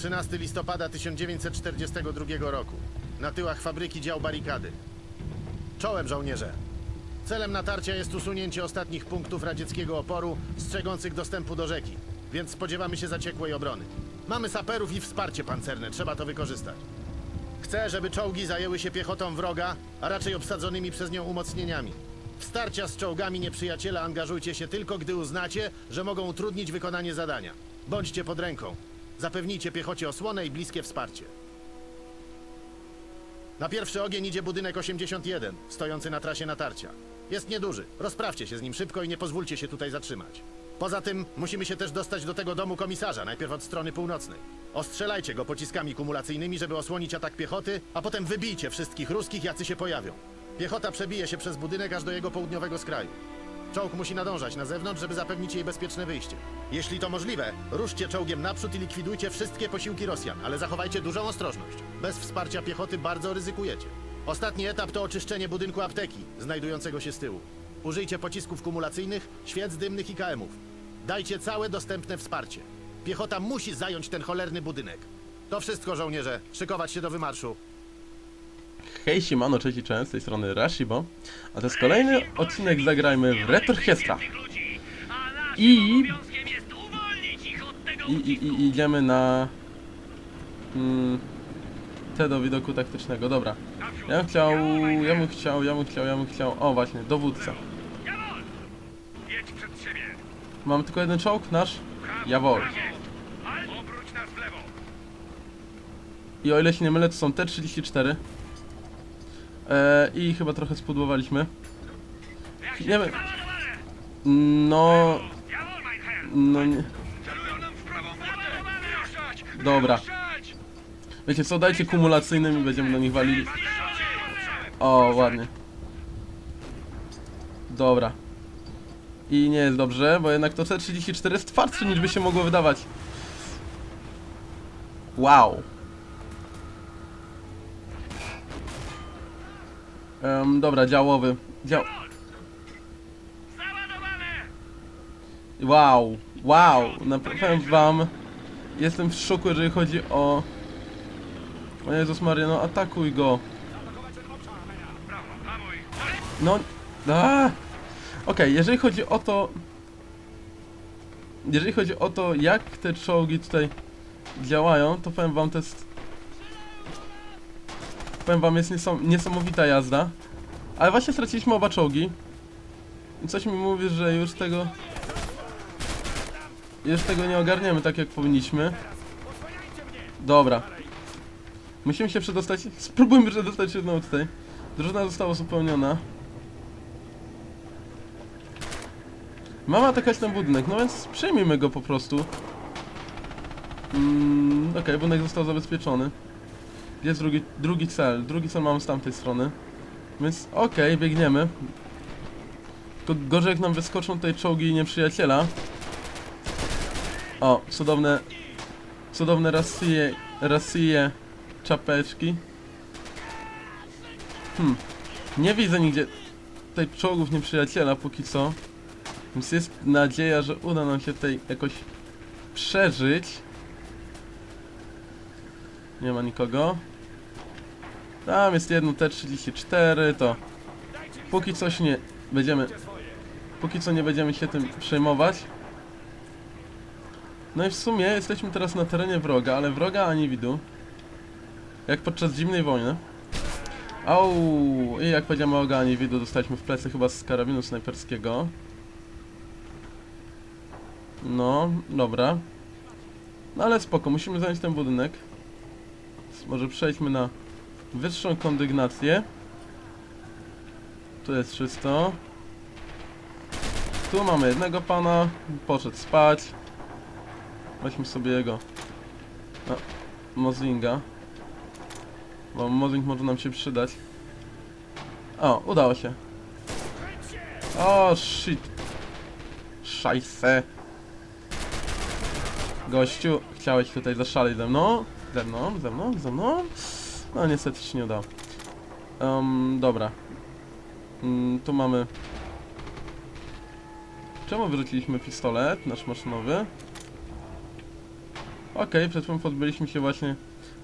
13 listopada 1942 roku. Na tyłach fabryki dział barykady. Czołem żołnierze. Celem natarcia jest usunięcie ostatnich punktów radzieckiego oporu strzegących dostępu do rzeki, więc spodziewamy się zaciekłej obrony. Mamy saperów i wsparcie pancerne, trzeba to wykorzystać. Chcę, żeby czołgi zajęły się piechotą wroga, a raczej obsadzonymi przez nią umocnieniami. W starcia z czołgami nieprzyjaciela angażujcie się tylko, gdy uznacie, że mogą utrudnić wykonanie zadania. Bądźcie pod ręką. Zapewnijcie piechocie osłonę i bliskie wsparcie. Na pierwszy ogień idzie budynek 81, stojący na trasie natarcia. Jest nieduży. Rozprawcie się z nim szybko i nie pozwólcie się tutaj zatrzymać. Poza tym musimy się też dostać do tego domu komisarza, najpierw od strony północnej. Ostrzelajcie go pociskami kumulacyjnymi, żeby osłonić atak piechoty, a potem wybijcie wszystkich ruskich, jacy się pojawią. Piechota przebije się przez budynek aż do jego południowego skraju. Czołg musi nadążać na zewnątrz, żeby zapewnić jej bezpieczne wyjście. Jeśli to możliwe, ruszcie czołgiem naprzód i likwidujcie wszystkie posiłki Rosjan, ale zachowajcie dużą ostrożność. Bez wsparcia piechoty bardzo ryzykujecie. Ostatni etap to oczyszczenie budynku apteki, znajdującego się z tyłu. Użyjcie pocisków kumulacyjnych, świec dymnych i KM-ów. Dajcie całe dostępne wsparcie. Piechota musi zająć ten cholerny budynek. To wszystko, żołnierze. Szykować się do wymarszu. Hej siemano, cześć i cześć, z tej strony Rashibo. A to jest kolejny odcinek Zagrajmy w Retorchestra I... I, i, i idziemy na... Mm, te do widoku taktycznego, dobra. Ja bym chciał, ja bym chciał, ja bym chciał, ja bym chciał. O właśnie, dowódca! Mamy tylko jeden czołg, nasz? Jawol! I o ile się nie mylę, to są T-34 e, I chyba trochę spudłowaliśmy Nie wiem. No... No nie... Dobra. Wiecie co, dajcie kumulacyjnym i będziemy do nich walili. O, ładnie. Dobra. I nie jest dobrze, bo jednak to C34 jest twardsze niż by się mogło wydawać. Wow. Em, dobra, działowy. Dział... Wow, wow, na powiem wam, jestem w szoku, jeżeli chodzi o... O Jezus Maria, no atakuj go. No, a! Okej, jeżeli chodzi o to... Jeżeli chodzi o to, jak te czołgi tutaj działają, to powiem wam, to jest... Powiem wam, jest niesamowita jazda. Ale właśnie straciliśmy oba czołgi. I coś mi mówi, że już tego... Już tego nie ogarniemy tak, jak powinniśmy. Dobra. Musimy się przedostać. Spróbujmy przedostać się znowu tutaj. Drużyna została uzupełniona. Mamy atakać ten budynek, no więc przyjmijmy go po prostu. Mm, Okej, budynek został zabezpieczony. Jest drugi, drugi cel? Drugi cel mamy z tamtej strony. Więc okej, biegniemy. Tylko gorzej jak nam wyskoczą tutaj czołgi nieprzyjaciela. O, cudowne... Cudowne rasije... Rasije... Czapeczki. Hmm. Nie widzę nigdzie tutaj czołgów nieprzyjaciela póki co. Więc jest nadzieja, że uda nam się tutaj jakoś przeżyć. Nie ma nikogo. Tam jest jedno T34, to póki coś nie będziemy póki co nie będziemy się tym przejmować. No i w sumie jesteśmy teraz na terenie wroga, ale wroga ani widu. Jak podczas zimnej wojny. Au! I jak powiedziałem o ani widu, dostaliśmy w plecy chyba z karabinu snajperskiego. No, dobra. No ale spoko, musimy zająć ten budynek. Może przejdźmy na wyższą kondygnację. Tu jest czysto. Tu mamy jednego pana, poszedł spać. Weźmy sobie jego Mozlinga. Bo Mozling może nam się przydać. O, udało się. O, shit. Szajse. Gościu, chciałeś tutaj zaszaleć ze mną? Ze mną, ze mną, ze mną? No niestety się nie udało. Um, dobra. Mm, tu mamy... Czemu wyrzuciliśmy pistolet, nasz maszynowy? Okej, przed chwilą pozbyliśmy się właśnie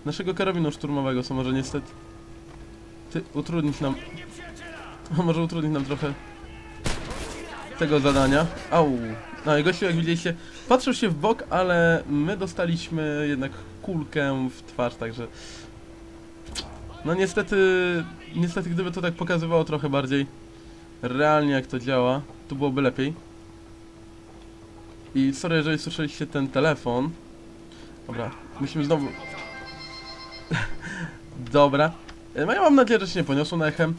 naszego karabinu szturmowego, co może niestety ty, utrudnić nam... może utrudnić nam trochę tego zadania. Au! No i gościu, jak widzieliście, patrzył się w bok, ale my dostaliśmy jednak kulkę w twarz, także... No niestety, niestety gdyby to tak pokazywało trochę bardziej realnie jak to działa, to byłoby lepiej. I sorry, jeżeli słyszeliście ten telefon. Dobra, musimy znowu... Dobra. E, No ja mam nadzieję, że się nie poniosło na echem.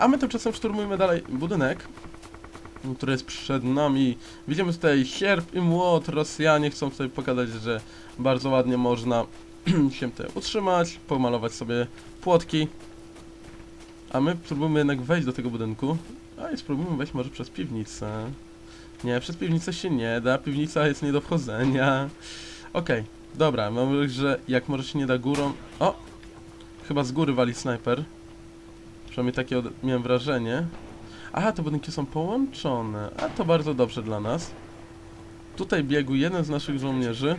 A my tymczasem szturmujemy dalej budynek, który jest przed nami. Widzimy tutaj sierp i młot. Rosjanie chcą tutaj pokazać, że bardzo ładnie można się tutaj utrzymać, pomalować sobie płotki. A my spróbujemy jednak wejść do tego budynku. A i spróbujemy wejść może przez piwnicę. Nie, przez piwnicę się nie da, piwnica jest nie do wchodzenia. Okej, dobra, mam że jak może się nie da górą... O! Chyba z góry wali snajper. Przynajmniej takie od... miałem wrażenie. Aha, te budynki są połączone. A to bardzo dobrze dla nas. Tutaj biegł jeden z naszych żołnierzy.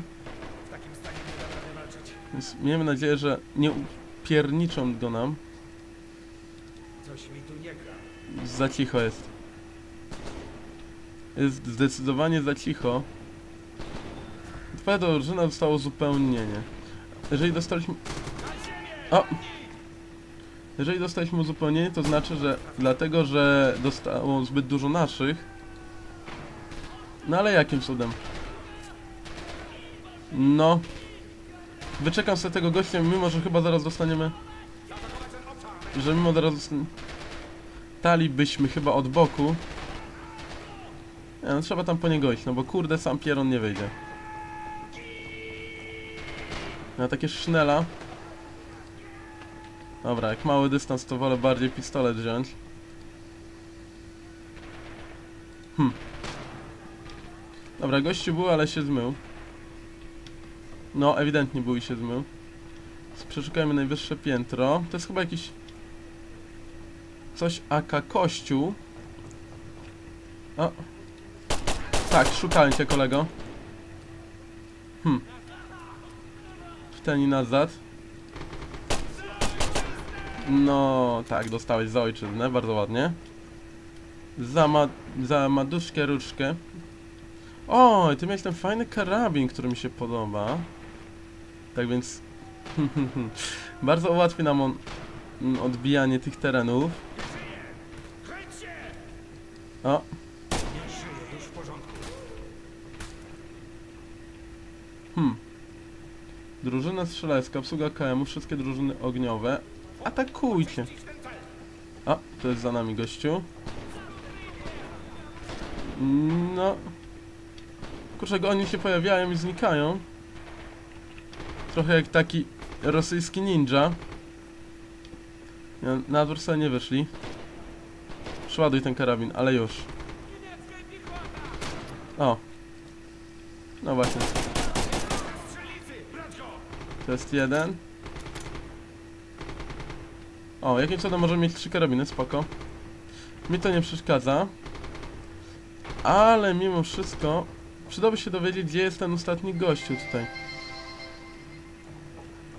Więc miejmy nadzieję, że nie upierniczą go nam. Za cicho jest. Jest zdecydowanie za cicho. Twoja drużyna dostała uzupełnienie. Jeżeli dostaliśmy... O! Jeżeli dostaliśmy uzupełnienie, to znaczy, że dlatego, że dostało zbyt dużo naszych. No ale jakim cudem? No. Wyczekam sobie tego gościa, mimo że chyba zaraz dostaniemy... Że mimo zaraz dostaniemy... Stalibyśmy chyba od boku. Nie, no trzeba tam po niego iść, no bo kurde sam Pieron nie wyjdzie. Na takie sznela. Dobra, jak mały dystans to wolę bardziej pistolet wziąć. Hm. Dobra, gościu był, ale się zmył. No, ewidentnie był i się zmył. Przeszukajmy najwyższe piętro. To jest chyba jakiś Coś aka kościół. O. Tak, szukałem cię kolego. Hm. W ten i nazad. No, tak, dostałeś za ojczyznę, bardzo ładnie. Za, ma za maduszkę ruczkę. O, ty miałeś ten fajny karabin, który mi się podoba. Tak więc... bardzo ułatwi nam on mm, odbijanie tych terenów. O, hmm. Drużyna strzelecka, obsługa KM-u, wszystkie drużyny ogniowe. Atakujcie. O, to jest za nami gościu. No. Kurczę, oni się pojawiają i znikają. Trochę jak taki rosyjski ninja. Na adwersę nie wyszli. Przeładuj ten karabin, ale już. O. No właśnie. To jest jeden. O, jakim cudem możemy mieć trzy karabiny, spoko. Mi to nie przeszkadza. Ale mimo wszystko przydałoby się dowiedzieć, gdzie jest ten ostatni gościu tutaj.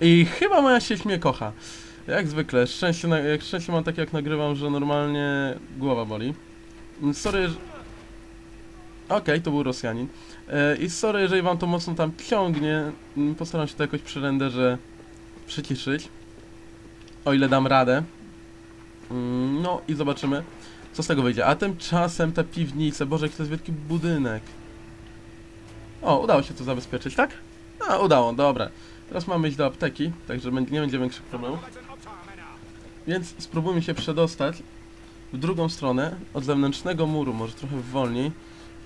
I chyba moja sieć mnie kocha. Jak zwykle, szczęście, na, jak szczęście mam takie jak nagrywam, że normalnie głowa boli. Mm, Sorry, że... Okej, to był Rosjanin. E, I sorry, jeżeli wam to mocno tam ciągnie, mm, postaram się to jakoś przy renderze przyciszyć. O ile dam radę. Mm, No i zobaczymy, co z tego wyjdzie. A tymczasem te piwnice, boże, jaki to jest wielki budynek. O, udało się to zabezpieczyć, tak? A, udało, dobra. Teraz mamy iść do apteki, także nie będzie większych problemów. Więc spróbujmy się przedostać w drugą stronę, od zewnętrznego muru, może trochę wolniej.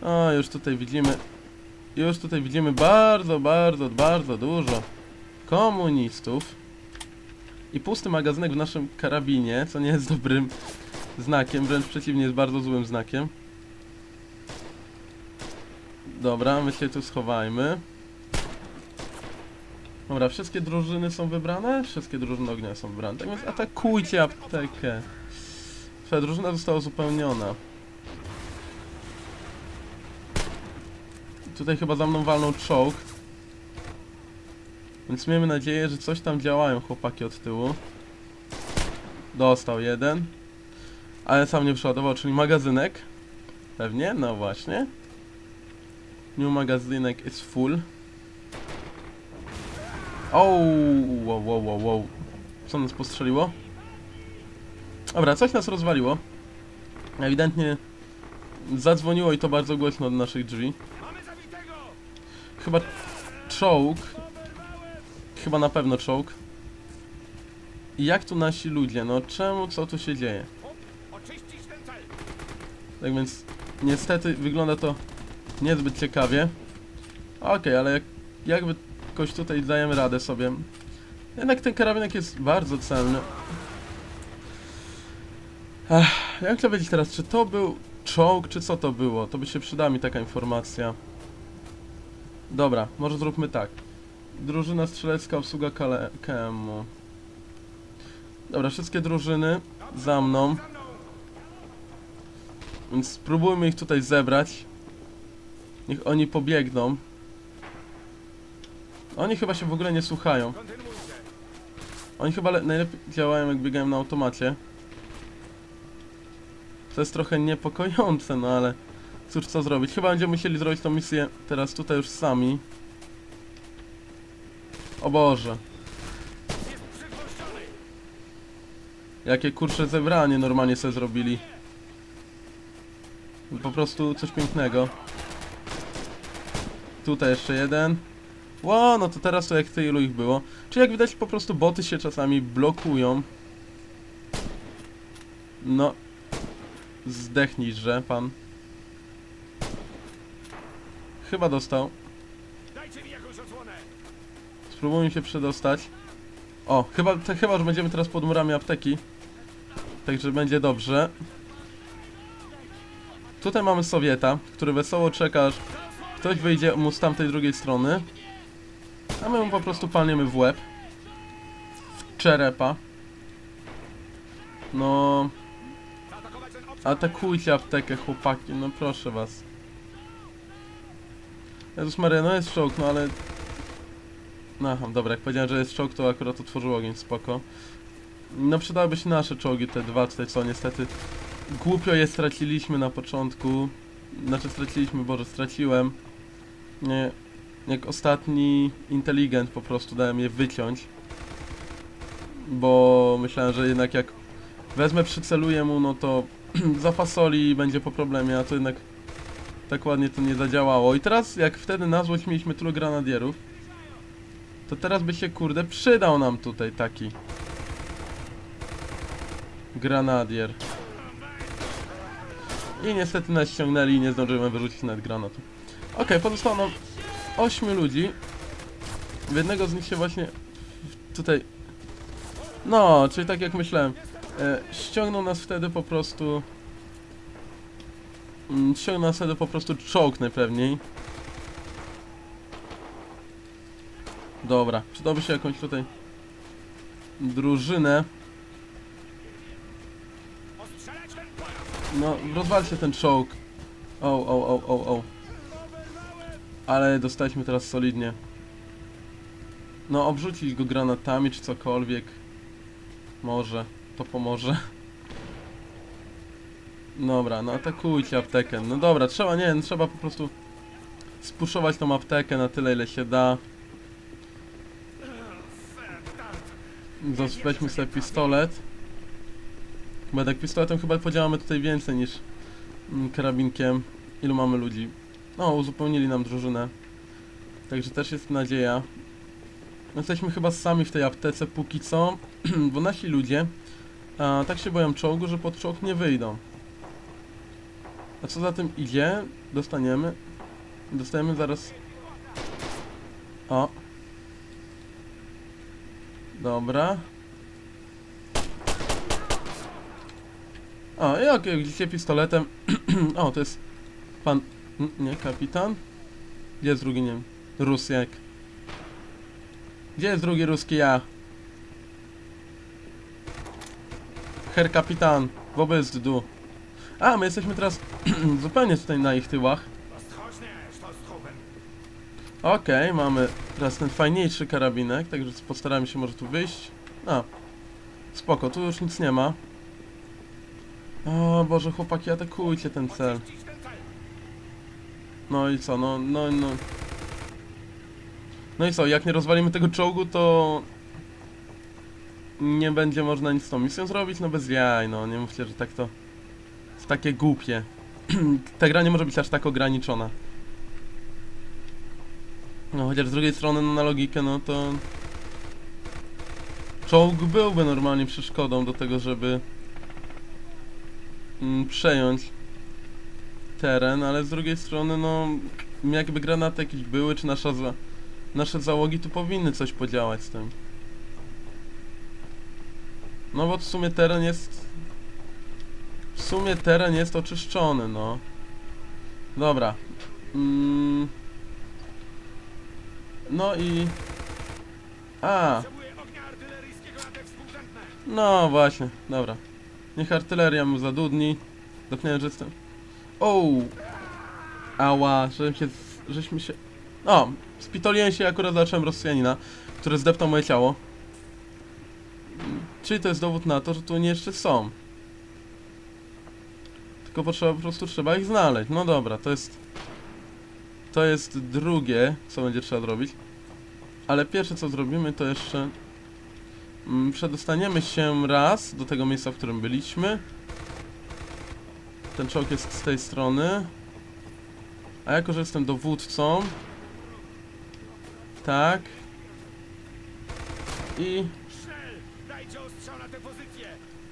O, już tutaj widzimy, już tutaj widzimy bardzo, bardzo, bardzo dużo komunistów. I pusty magazynek w naszym karabinie, co nie jest dobrym znakiem, wręcz przeciwnie, jest bardzo złym znakiem. Dobra, my się tu schowajmy. Dobra, wszystkie drużyny są wybrane? Wszystkie drużyny ognia są wybrane. Tak więc atakujcie aptekę. Twoja drużyna została uzupełniona. Tutaj chyba za mną walną czołg. Więc miejmy nadzieję, że coś tam działają chłopaki od tyłu. Dostał jeden. Ale sam nie przeładował, czyli magazynek. Pewnie, no właśnie. New magazynek is full. Ouu, wow, wow, wow, wow. Co nas postrzeliło? Dobra, coś nas rozwaliło. Ewidentnie zadzwoniło i to bardzo głośno od naszych drzwi. Chyba czołg. Chyba na pewno czołg. I jak tu nasi ludzie? No czemu, co tu się dzieje? Tak więc niestety wygląda to niezbyt ciekawie. Okej, ale jak, jakby jakoś tutaj dajemy radę sobie. Jednak ten karabinek jest bardzo celny. Ech, jak to wiedzieć teraz, czy to był czołg, czy co to było? To by się przydała mi taka informacja. Dobra, może zróbmy tak. Drużyna strzelecka, obsługa kale- KM-u. Dobra, wszystkie drużyny za mną. Więc spróbujmy ich tutaj zebrać. Niech oni pobiegną. Oni chyba się w ogóle nie słuchają. Oni chyba le- najlepiej działają jak biegają na automacie. To jest trochę niepokojące, no ale cóż co zrobić. Chyba będziemy musieli zrobić tą misję teraz tutaj już sami. O Boże. Jakie kurcze zebranie normalnie sobie zrobili. Po prostu coś pięknego. Tutaj jeszcze jeden. Ło, no to teraz to jak tylu ich było. Czy jak widać po prostu boty się czasami blokują. No. Zdechnijże pan. Chyba dostał. Dajcie mi jakąś odsłonę! Spróbujmy się przedostać. O, chyba, te, chyba, że będziemy teraz pod murami apteki. Także będzie dobrze. Tutaj mamy Sowieta, który wesoło czeka, aż ktoś wyjdzie mu z tamtej drugiej strony. A my mu po prostu palniemy w łeb. W czerepa. No, atakujcie aptekę, chłopaki, no proszę was. Jezus Maria, no jest czołg, no ale... No, Aha, dobra, jak powiedziałem, że jest czołg, to akurat otworzył ogień, spoko. No przydałyby się nasze czołgi, te dwa tutaj, co niestety głupio je straciliśmy na początku. Znaczy straciliśmy, Boże, straciłem. Nie, jak ostatni inteligent po prostu dałem je wyciąć. Bo myślałem, że jednak jak wezmę, przyceluję mu, no to zapasoli i będzie po problemie, a to jednak tak ładnie to nie zadziałało. I teraz, jak wtedy na złość mieliśmy tylu granadierów, to teraz by się, kurde, przydał nam tutaj taki granadier. I niestety nas ściągnęli i nie zdążyłem wyrzucić nawet granatu. Okej, pozostało nam 8 ludzi. W jednego z nich się właśnie tutaj... No, czyli tak jak myślałem. E, ściągnął nas wtedy po prostu... Mm, ściągnął nas wtedy po prostu czołg najpewniej. Dobra, przydałoby się jakąś tutaj drużynę. No, rozwalcie ten czołg. O, o, o, o, o. Ale dostaliśmy teraz solidnie. No, obrzucić go granatami czy cokolwiek. Może, to pomoże. Dobra, no atakujcie aptekę. No dobra, trzeba, nie, no, trzeba po prostu spuszować tą aptekę na tyle, ile się da. Weźmy sobie pistolet. Bo tak pistoletem chyba podziałamy tutaj więcej niż mm, karabinkiem. Ilu mamy ludzi? No, uzupełnili nam drużynę. Także też jest nadzieja. Jesteśmy chyba sami w tej aptece póki co, bo nasi ludzie a, tak się boją czołgu, że pod czołg nie wyjdą. A co za tym idzie? Dostaniemy. Dostajemy zaraz. O. Dobra. O, i jak widzicie pistoletem. o, to jest pan. Nie, kapitan? Gdzie jest drugi, nie wiem. Rusiek. Gdzie jest drugi ruski ja? Herr kapitan, wobec du. A, my jesteśmy teraz zupełnie tutaj na ich tyłach. Okej, mamy teraz ten fajniejszy karabinek, także postaramy się może tu wyjść. A, spoko, tu już nic nie ma. O Boże, chłopaki, atakujcie ten cel. No i co, no, no, no. No i co, jak nie rozwalimy tego czołgu, to... Nie będzie można nic z tą misją zrobić, no bez jaj, no, nie mówcie, że tak to... Takie głupie. Ta gra nie może być aż tak ograniczona. No, chociaż z drugiej strony, no, na logikę, no to... Czołg byłby normalnie przeszkodą do tego, żeby... mm, Przejąć teren, ale z drugiej strony, no, jakby granaty jakieś były, czy nasza za, nasze załogi tu powinny coś podziałać z tym. No bo w sumie teren jest... W sumie teren jest oczyszczony, no. Dobra. Mm. No i... A, no właśnie, dobra. Niech artyleria mu zadudni. Zapomniałem, że jestem... O! Ała, żeśmy się... żeśmy się... O! Spitoliłem się akurat zacząłem Rosjanina, który zdeptał moje ciało. Czyli to jest dowód na to, że tu nie jeszcze są. Tylko potrzeba, po prostu trzeba ich znaleźć. No dobra, to jest... To jest drugie, co będzie trzeba zrobić. Ale pierwsze co zrobimy to jeszcze... Mm, Przedostaniemy się raz do tego miejsca, w którym byliśmy. Ten czołg jest z tej strony. A jako, że jestem dowódcą... Tak. I...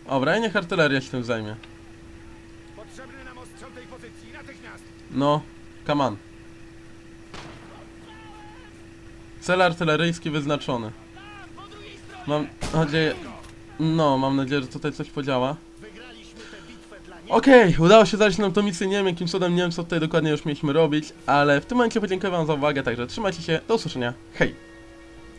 Dobra, i niech artyleria się tym zajmie. No, come on. Cel artyleryjski wyznaczony. Mam nadzieję... No, mam nadzieję, że tutaj coś podziała. Okej, udało się znaleźć nam tą misję, nie wiem jakim cudem, nie wiem co tutaj dokładnie już mieliśmy robić, ale w tym momencie podziękuję wam za uwagę, także trzymajcie się, do usłyszenia, hej!